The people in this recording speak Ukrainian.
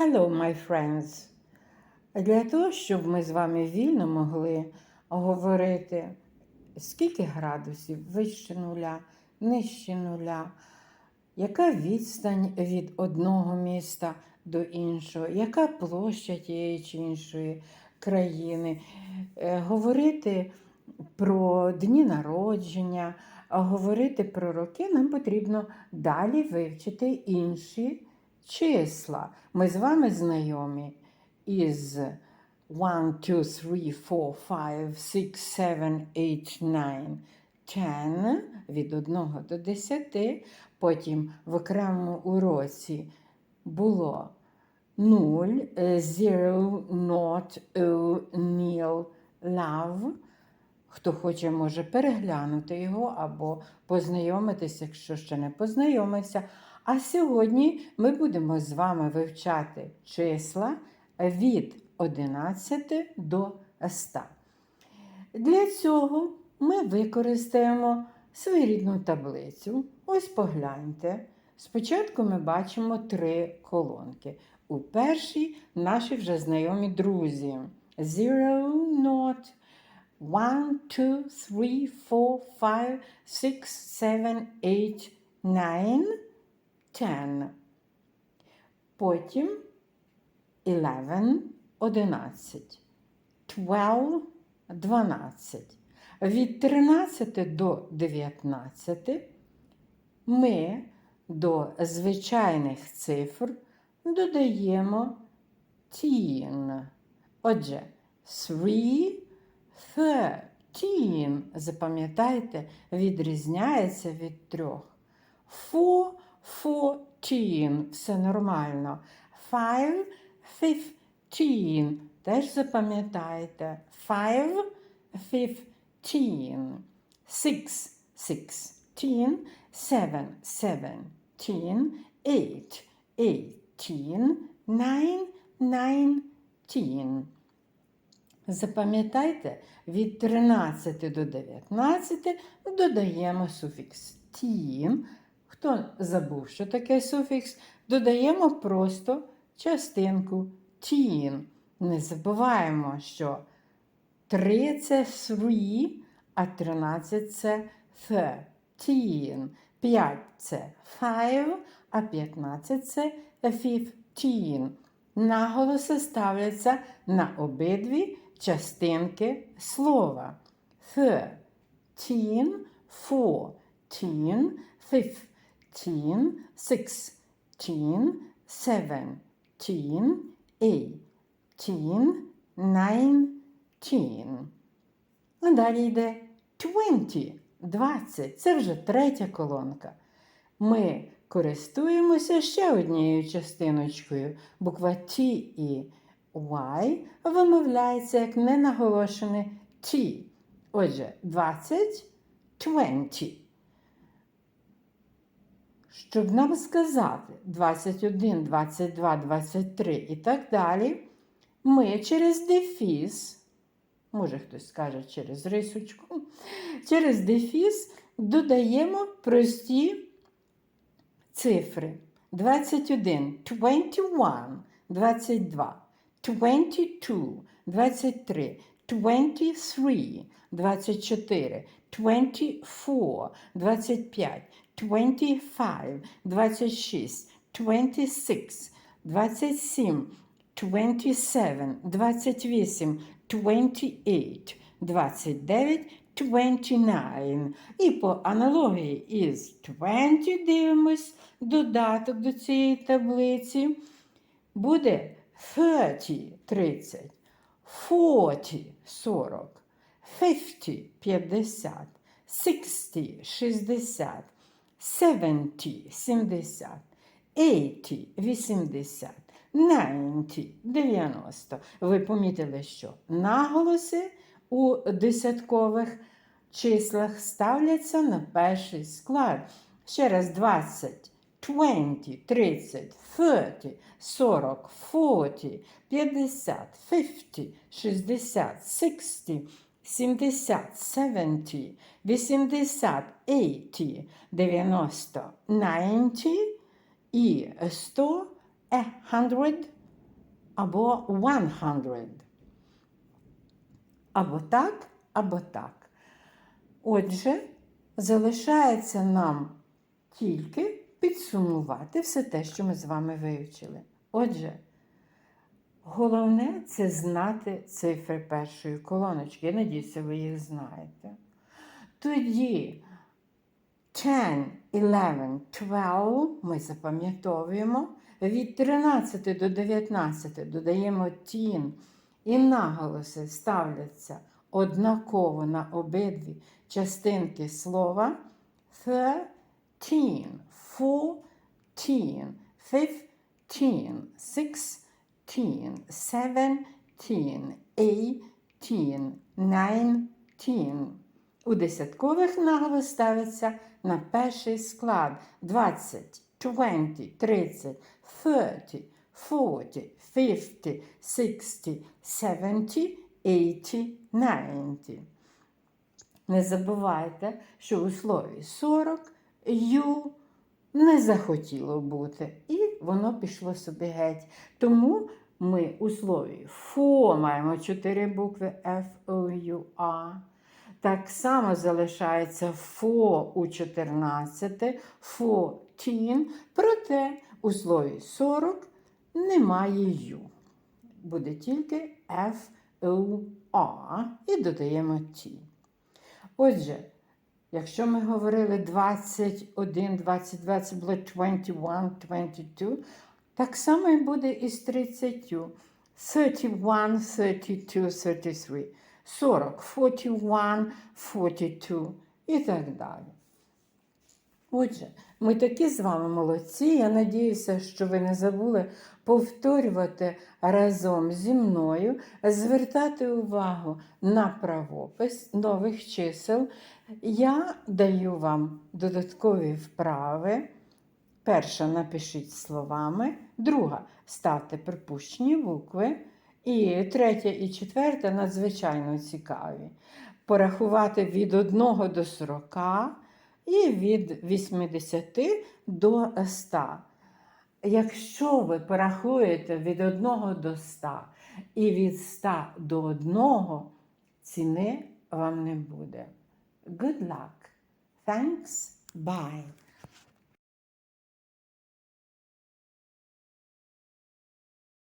Hello, my friends! Для того, щоб ми з вами вільно могли говорити, скільки градусів вище нуля, нижче нуля, яка відстань від одного міста до іншого, яка площа тієї чи іншої країни, Е, говорити про дні народження, говорити про роки, нам потрібно далі вивчити інші числа. Ми з вами знайомі із 1, 2, 3, 4, 5, 6, 7, 8, 9, 10 від 1 до 10. Потім в окремому уроці було 0, 0, not, love. Хто хоче, може переглянути його або познайомитися, якщо ще не познайомився. А сьогодні ми будемо з вами вивчати числа від 11 до 100. Для цього ми використаємо своєрідну таблицю. Ось погляньте. Спочатку ми бачимо три колонки. У першій наші вже знайомі друзі. Zero, not, one, two, three, four, five, six, seven, eight, nine, ten. Потім eleven, одинадцять. Twelve, дванадцять. Від 13 до 19 ми до звичайних цифр додаємо тін. Отже, three, thirteen, запам'ятайте, відрізняється від трьох. Four, fourteen, все нормально. Five, fifteen, теж запам'ятайте. Five, fifteen. Six, sixteen. Seven, seventeen. Eight, eighteen. Nine, nineteen. Запам'ятайте, від 13 до 19 додаємо суфікс тін. Хто забув, що таке суфікс, додаємо просто частинку тін. Не забуваємо, що 3 це three, а 13 це thirteen. 5 це five, а 15 це fifteen. Наголоси ставляться на обидві частинки слова. Thirteen, fourteen, fifteen, sixteen, seventeen, eighteen, nineteen. А далі йде twenty, двадцять. Це вже третя колонка. Ми користуємося ще однією частиночкою. Буква T і Y вимовляється як ненаголошене T. Отже, 20 20. Щоб нам сказати 21, 22, 23 і так далі, ми через дефіс, може хтось скаже через рисочку, через дефіс додаємо прості цифри. 21, 21, 22, 22, 23, 23, 24, 24, 25, 25, 26, 26, 27, 27, 28, 28, 29, 29. І по аналогії із 20 дивимось додаток до цієї таблиці. Буде 30 30, 40 40, 50 50, 60 60, 70 70, 80 80, 90 90. Ви помітили, що наголоси у десяткових числах ставляться на перший склад. Ще раз 20, 20, 30, 30, 40, 40, 50, 50, 60, 60, 70, 70, 80, 80, 90, 90 і 100, 100, або 100. Або так, або так. Отже, залишається нам тільки підсумувати все те, що ми з вами вивчили. Отже, головне це знати цифри першої колоночки. Я надіюся, ви їх знаєте. Тоді 10, 11, 12 ми запам'ятовуємо. Від 13 до 19 додаємо тін, і наголоси ставляться однаково на обидві частинки слова. 13, 14, 15, 16, 17, 18, 19. У десяткових наголос ставиться на перший склад 20, 20, 30, 30, 40, 50, 60, 70, 80, 90. Не забувайте, що у слові 40 ю не захотіло бути, і воно пішло собі геть. Тому ми у слові фо маємо чотири букви F, O, U, A. Так само залишається фо у 14, фо тін, проте у слові 40 немає ю. Буде тільки F, O, A і додаємо T. Отже, якщо ми говорили 21, 22, це було 21, 22, так само і буде і з 30. 31, 32, 33. 40, 41, 42 і так далі. Отже, ми такі з вами молодці. Я надіюся, що ви не забули повторювати разом зі мною, звертати увагу на правопис нових чисел. Я даю вам додаткові вправи. Перша напишіть словами, друга ставте припущені букви. І третя і четверта надзвичайно цікаві. Порахувати від 1 до 40 і від 80 до 100. Якщо ви порахуєте від 1 до 100 і від 100 до 1, ціни вам не буде. Good luck. Thanks. Bye.